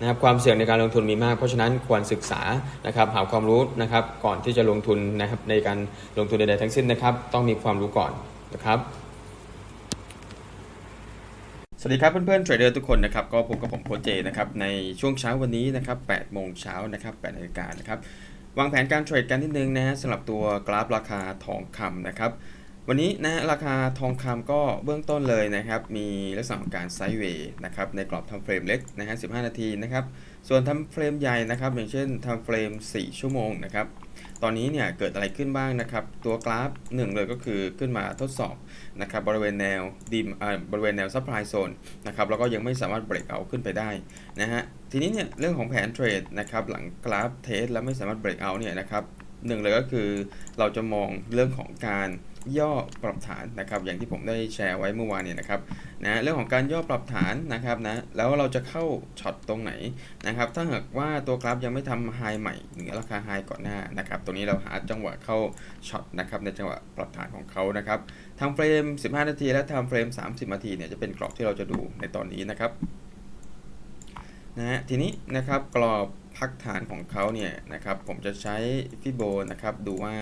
นะครับความเสี่ยงในการลงทุนมีมาก เพราะฉะนั้นควรศึกษานะครับหาความรู้นะครับก่อนที่จะลงทุนนะครับในการลงทุนใดๆทั้งสิ้นนะครับ ต้องมีความรู้ก่อนนะครับสวัสดีครับเพื่อนๆเทรดเดอร์ทุกคนนะครับก็พบกับผมโคเจนะครับในช่วงเช้าวันนี้นะครับ8โมงเช้านะครับ8นาฬิกานะครับวางแผนการเทรดกันนิดนึงนะฮะสำหรับตัวกราฟราคาทองคำนะครับ วันนี้นะฮะราคาทองคำก็เบื้องต้นเลยนะครับ มีลักษณะของการไซด์เวย์นะครับในกรอบทำเฟรมเล็กนะฮะ15 นาทีนะครับ ส่วนทำเฟรมใหญ่นะครับ อย่างเช่นทำเฟรม 4 ชั่วโมงนะครับ ตอนนี้เนี่ยเกิดอะไรขึ้นบ้างนะครับ ตัวกราฟหนึ่งเลยก็คือขึ้นมาทดสอบนะครับบริเวณแนวดิมบริเวณแนวซัพพลายโซนนะครับแล้วก็ยังไม่สามารถเบรกเอาขึ้นไปได้นะฮะทีนี้เนี่ยเรื่องของแผนเทรดนะครับหลังกราฟเทสแล้วไม่สามารถเบรกเอาเนี่ยนะครับหนึ่งเลยก็คือเราจะมองเรื่องของการ ย่อปรับฐานนะครับ อย่างที่ผมได้แชร์ไว้เมื่อวานเนี่ยนะครับนะเรื่องของการย่อปรับฐานนะครับนะแล้วเราจะเข้าช็อตตรงไหนนะครับ ถ้าหากว่าตัวกราฟยังไม่ทำไฮใหม่เหนือราคาไฮก่อนหน้านะครับตรงนี้เราหาจังหวะเข้าช็อตนะครับในจังหวะปรับฐานของเขานะครับทางเฟรม 15 นาที และทางเฟรม 30 นาทีเนี่ยจะเป็นกรอบที่เราจะดูในตอนนี้นะครับนะฮะทีนี้นะครับกรอบพักฐานของเขาเนี่ยนะครับผมจะใช้ฟิโบนะครับดูว่า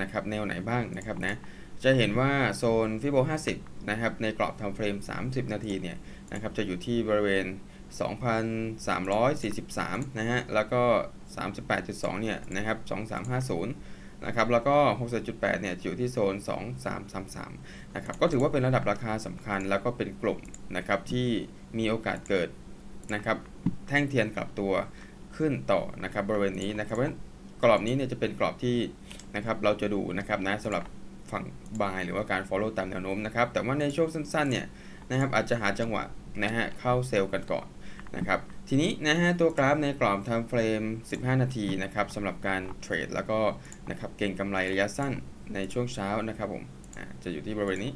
นะครับแนวไหนบ้างนะครับนะจะเห็นว่าโซนฟิโบ50 นะครับ ในกรอบทำเฟรม 30 นาทีเนี่ยนะครับจะอยู่ที่บริเวณ 2,343 นะฮะ แล้วก็ 38.2 เนี่ยนะครับ 2350 นะครับ แล้วก็67.8เนี่ยอยู่ที่โซน 2333 นะครับ ก็ถือว่าเป็นระดับราคาสำคัญแล้วก็เป็นกลุ่มนะครับที่มีโอกาสเกิดนะครับแท่งเทียนกลับตัวขึ้นต่อนะครับบริเวณนี้นะครับเพราะฉะนั้น กรอบนี้เนี่ยจะเป็นกรอบที่นะครับเราจะดูนะครับนะสำหรับฝั่ง buy หรือว่าการ follow ตามแนวโน้มนะครับ แต่ว่าในช่วงสั้นๆเนี่ยนะครับอาจจะหาจังหวะนะฮะเข้าเซลล์กันก่อนนะครับ ทีนี้นะฮะตัวกราฟในกรอบ time frame 15 นาทีนะครับสำหรับการเทรดแล้วก็นะครับเก่งกำไรระยะสั้นในช่วงเช้านะครับผมจะอยู่ที่บริเวณนี้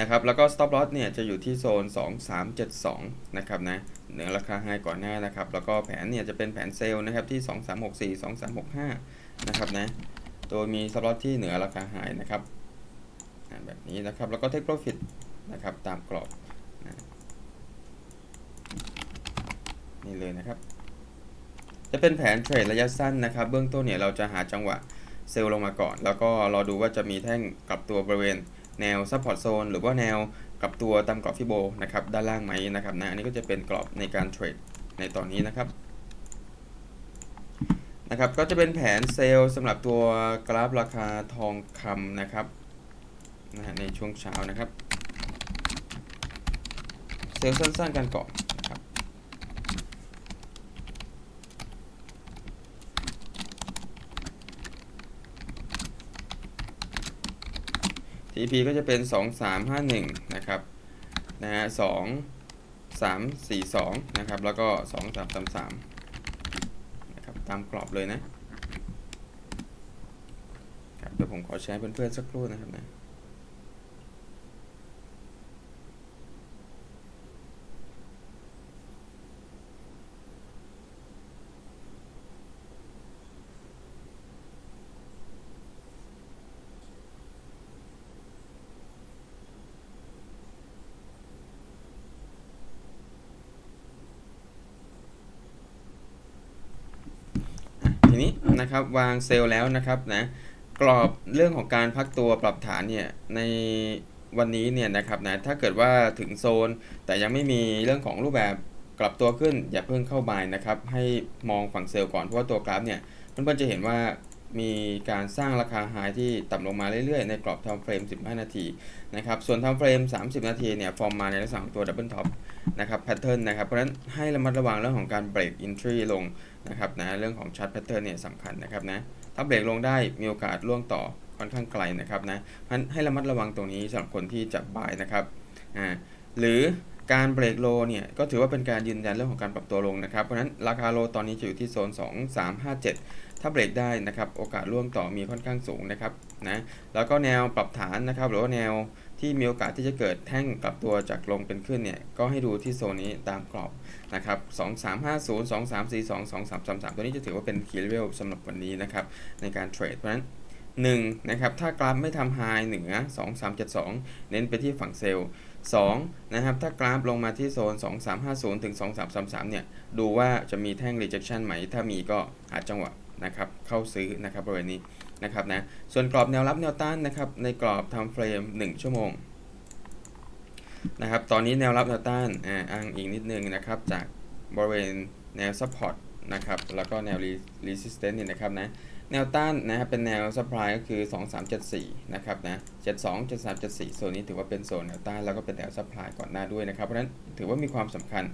นะครับ แล้วก็ stop loss เนี่ยจะอยู่ที่โซน 2372 นะครับนะเหนือราคาไฮก่อนหน้านะครับ แล้วก็แผนเนี่ยจะเป็นแผนเซลล์นะครับที่ 2364 2365 นะครับนะ โดยมี stop loss ที่เหนือราคาไฮนะครับ แบบนี้นะครับ แล้วก็ take profit นะครับตามกรอบนะนี่เลยนะครับ จะเป็นแผนเทรดระยะสั้นนะครับ เบื้องต้นเนี่ยเราจะหาจังหวะเซลล์ลงมาก่อน แล้วก็รอดูว่าจะมีแท่งกลับตัวบริเวณ แนวซัพพอร์ตโซนหรือว่าแนวกลับตัวตามกรอบฟิโบนะครับด้านล่างไหมนะครับนะอันนี้ก็จะเป็นกรอบในการเทรดในตอนนี้นะครับนะครับก็จะเป็นแผนเซลล์สำหรับตัวกราฟราคาทองคำนะครับนะในช่วงเช้านะครับ เซลล์สั้นๆกันก่อนนะครับ TP ก็จะเป็น 2351 นะครับ นะฮะ 2 3 4 2 นะครับ แล้วก็ 2 3 3 3 นะครับ ตามกรอบเลยนะครับ เดี๋ยวผมขอแชร์เพื่อนๆสักครู่นะครับนะ ทีนี้นะครับวางเซลล์แล้วนะครับนะกรอบเรื่องของการพักตัวปรับฐานเนี่ยในวันนี้เนี่ยนะครับนะถ้าเกิดว่าถึงโซน แต่ยังไม่มีเรื่องของรูปแบบกลับตัวขึ้นอย่าเพิ่งเข้าบายนะครับให้มองฝั่งเซลล์ก่อนเพราะว่าตัวกราฟเนี่ยเพื่อนๆจะเห็นว่า มีการสร้างราคาไฮที่ต่ำลงมาเรื่อยๆ ในกรอบ time frame 15 นาทีนะครับ ส่วน time frame 30 นาทีเนี่ยฟอร์มมาในลักษณะของตัว double top นะครับ pattern นนะครับ เพราะฉะนั้นให้ระมัดระวังเรื่องของการ break entry ลงนะครับนะเรื่องของชาร์ตแพทเทิร์นเนี่ยสำคัญนะครับนะถ้าเบรกลงได้มีโอกาสล่วงต่อค่อนข้างไกลนะครับนะเพราะฉะนั้นให้ระมัดระวังตรงนี้สำหรับคนที่จะบายนะครับอ่าหรือการเบรกโลเนี่ยก็ถือว่าเป็นการยืนยันเรื่องของการปรับตัวลงนะครับ เพราะฉะนั้นราคาโลตอนนี้จะอยู่ที่โซน 2 3 5 7 ถ้าเบรกได้นะครับโอกาสร่วงต่อมีค่อนข้างสูงนะครับนะแล้วก็แนวปรับฐานนะครับ หรือว่าแนวที่มีโอกาสที่จะเกิดแท่งกลับตัวจากลงเป็นขึ้นเนี่ยก็ให้ดูที่โซนนี้ตามกรอบนะครับ2 3 5 0 2 3 4 2 2 3 3 3 ตัวนี้จะถือว่าเป็นคีย์เลเวลสำหรับวันนี้นะครับในการเทรดเพราะฉะนั้น1นะครับถ้ากราฟไม่ทำไฮเหนือ 2372 เน้นไปที่ฝั่งเซลล์2นะครับถ้ากราฟลงมาที่โซน 2350 ถึง 2333 เนี่ยดูว่าจะมีแท่ง rejection ไหม ถ้ามีก็หาจังหวะ นะครับเข้าซื้อนะครับบริเวณนี้นะครับนะส่วนกรอบแนวรับแนวต้านนะครับในกรอบ time frame 1ชั่วโมงนะครับตอนนี้แนวรับแนวต้านอ้างอิงนิดนึงนะครับจากบริเวณแนว support นะครับแล้วก็แนว resistance เนี่นะครับนะแนวต้านนะครับเป็นแนว supply ก็คือ 2374นะครับนะ72 73 74โซนนี้ถือว่าเป็นโซนแนวต้านแล้วก็เป็นแนว supply ก่อนหน้าด้วยนะครับเพราะฉะนั้นถือว่ามีความสำคัญ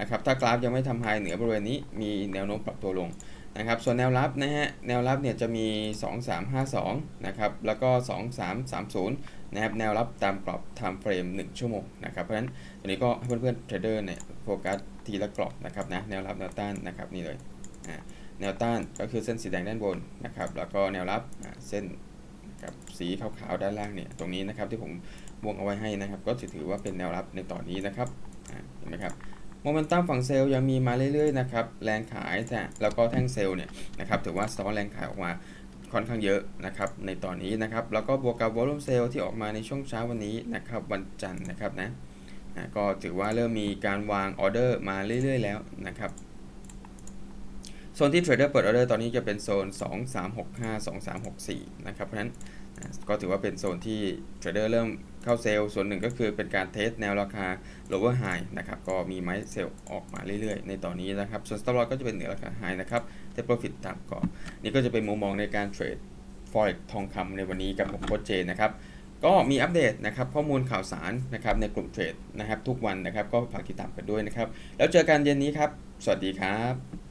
นะครับถ้ากราฟยังไม่ทำไฮเหนือบริเวณนี้มีแนวโน้มปรับตัวลง นะครับส่วนแนวรับนะฮะแนวรับเนี่ยจะมี 2352นะครับแล้วก็ 2330นะครับแนวรับตามกรอบ time frame 1ชั่วโมงนะครับเพราะฉะนั้นตัวนี้ก็ให้เพื่อนๆเทรดเดอร์เนี่ยโฟกัสทีละกรอบนะครับนะแนวรับแนวต้านนะครับนี่เลยอ่าแนวต้านก็คือเส้นสีแดงด้านบนนะครับแล้วก็แนวรับเส้นกับสีขาวๆด้านล่างเนี่ยตรงนี้นะครับที่ผมวงเอาไว้ให้นะครับ ก็ถือว่าเป็นแนวรับในตอนนี้นะครับเห็นไหมครับ โมเมนตัมฝั่งเซลล์ยังมีมาเรื่อยๆนะครับแรงขายแต่แล้วก็แท่งเซลล์เนี่ยนะครับถือว่าสตอแรงขายออกมาค่อนข้างเยอะนะครับในตอนนี้นะครับแล้วก็บวกกับวอลุ่มเซลล์ที่ออกมาในช่วงเช้าวันนี้นะครับวันจันทร์นะครับนะก็ถือว่าเริ่มมีการวางออเดอร์มาเรื่อยๆ แล้วนะครับ โซนที่เทรดเดอร์เปิดออเดอร์ตอนนี้จะเป็นโซน 2 3 6 5 2 3 6 4 นะครับ เพราะฉะนั้นก็ถือว่าเป็นโซนที่เทรดเดอร์เริ่มเข้าเซลล์ ส่วนหนึ่งก็คือเป็นการเทสแนวราคา lower high นะครับ ก็มีไม้เซลล์ออกมาเรื่อยๆ ในตอนนี้นะครับ ส่วน stop loss ก็จะเป็นเหนือราคา high นะครับเท profit ตามกรอบ นี่ก็จะเป็นมุมมองในการเทรด forex ทองคำในวันนี้กับผมโค้ชเจนนะครับก็มีอัปเดตนะครับข้อมูลข่าวสารนะครับในกลุ่มเทรดนะครับทุกวันนะครับก็ฝากติดตามกันด้วยนะครับ แล้วเจอกันเย็นนี้ครับ สวัสดีครับ